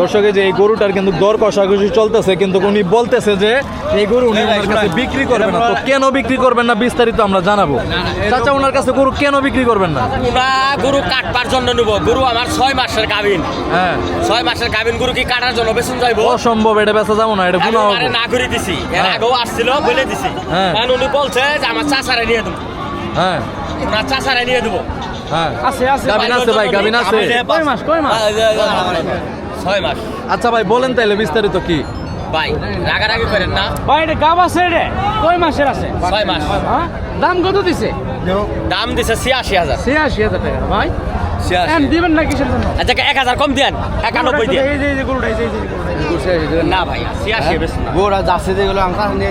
দর্শক এই যে এই গরুটার কিন্তু দর কষাকষি চলতেছে কিন্তু উনি বলতেছে যে এই গরু উনি ওনার কাছে বিক্রি করবেন না তো কেন বিক্রি করবেন না বিস্তারিত আমরা জানাব চাচা ওনার কাছে গরু কেন বিক্রি করবেন না ওরা গরু কাটবার জন্য নেব গরু আমার ছয় মাসের গাভিন হ্যাঁ ছয় মাসের গাভিন গরু কি কাটার জন্য বেসন যাইবো অসম্ভব এটা বেচা যাব না এটা গুণা হবে না করে দিছি এর হ্যাঁ। আগেও আসছিল বলে দিছি হ্যাঁ। উনি বলছে যে আমার চাচারে নিয়ে দেবো হ্যাঁ ওনার চাচারে নিয়ে দেবো হ্যাঁ আছে আছে গাবিন আছে ভাই গাবিন আছে কয় মাস কয় মাস ছয় মাস। আচ্ছা ভাই বলেন তাইলে বিস্তারিত কি? ভাই রাগারাগি করেন না। ভাই এটা গাব আছে রে। কয় মাসের আছে? ছয় মাস। হ্যাঁ? দাম কত দিছে? দাম দিছে ছিয়াশি হাজার। ছিয়াশি হাজার টাকা। ভাই দিবেন না কিসের জন্য? আচ্ছা এক হাজার কম দেন একানব্বই দেন? এই যে এই যে গরুটা। এই যে এই যে গরুটা। না ভাই ছিয়াশি বেশ গোড়া যাচ্ছে যেগুলো নিয়ে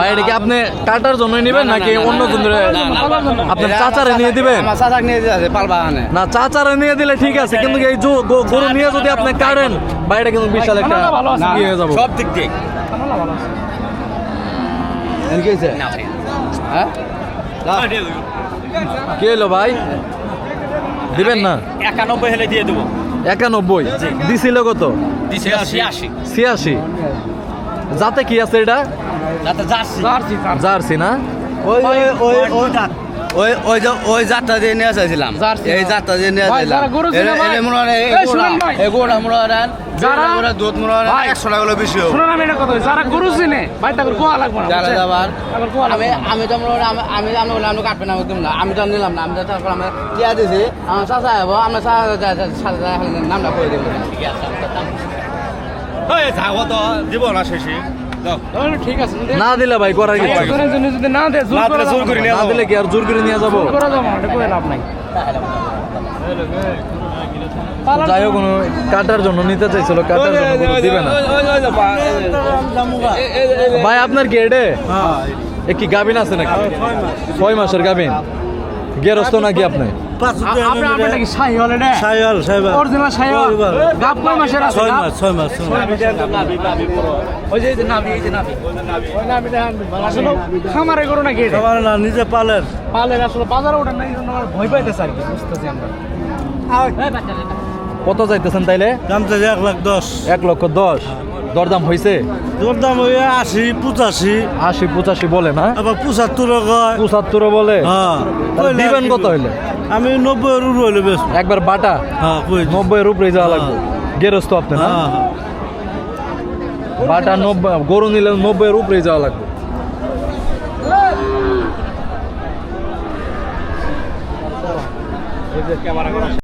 ভাই এটা কি আপনি কাটার জন্য নেবেন নাকি অন্য জন আপনার চাচারে নিয়ে দিবেন? নিয়ে যাচ্ছে পাল না চাচারে নিয়ে দিলে ঠিক আছে কিন্তু এই গরু নিয়ে যদি আপনি কাটেন বাইরে কিন্তু বিশাল একটা না, ভালো আছে। ইয়ে হয়ে যাব। সব দিক দিয়ে। কি হয়েছে? হ্যাঁ? কি হলো ভাই? দিবেন না? একানব্বই হলে দিয়ে দেবো। একানব্বই? দিছিল কত? দিছে ছিয়াশি। যাতে কি আছে এটা? যাতে জার্সি। জার্সি। জার্সি। না? ওই ওই ওই ওই ওই ওই যে ওই যাত্রা দিয়ে নিয়ে চাইছিলাম এই হ্যাঁ। যাত্রা দিয়ে নিয়ে চাইছিলাম চেনে মনে হয় মনে হয় যারা- দুধ মনে হয় একশো টাকা হলো বেশি শুনুন আমি এটা কথা যারা গরু চিনে ভাই তাদের কোয়া লাগবে না যারা যাবার তাদের কোয়া আমি আমি তো মনে হয় আমি আমি আমি বললাম আমি কাটবে না আমি না আমি তো নিলাম না আমি তো তারপর আমি দিয়া দিছি আমার চাচা যাব আমার চাচা সাথে নামটা করে দেবো তাহলে ঠিক আছে না দিলে ভাই করার যদি না দেয়, জোর করা যাবে না। না দিলে কি আর জোর করে নিয়ে যাব? করা যাবে না, এটা লাভ নাই। যাই হোক কোনো কাটার জন্য নিতে চাইছিল কাটার জন্য দিবে না। ভাই আপনার কি এডে? এ কি গাবিন আছে নাকি? ছয় মাসের গাবিন গেরস্ত নাকি আপনি? নিজে পালের। পালের আসলে বাজারে ওঠেন না, ভয় পাইতেছে আর কি, বুঝতেছি আমরা। কত যাইতেছেন তাইলে? দাম চাইছে এক লাখ দশ। এক লক্ষ দশ। দরদাম হয়েছে দরদাম দাম ওই আশি পঁচাশি। আশি পঁচাশি বলে না আবার পঁচাত্তর পঁচাত্তর বলে? হ্যাঁ। দিবেন কত হইলে? আমি নব্বই রুর হইলে বেশ একবার বাটা? হ্যাঁ নব্বই উপরে যাওয়া লাগবে। গেরস্ত আপনি না হ্যাঁ বাটা নব্বই গরু নিলে নব্বই উপরে যাওয়া লাগবে।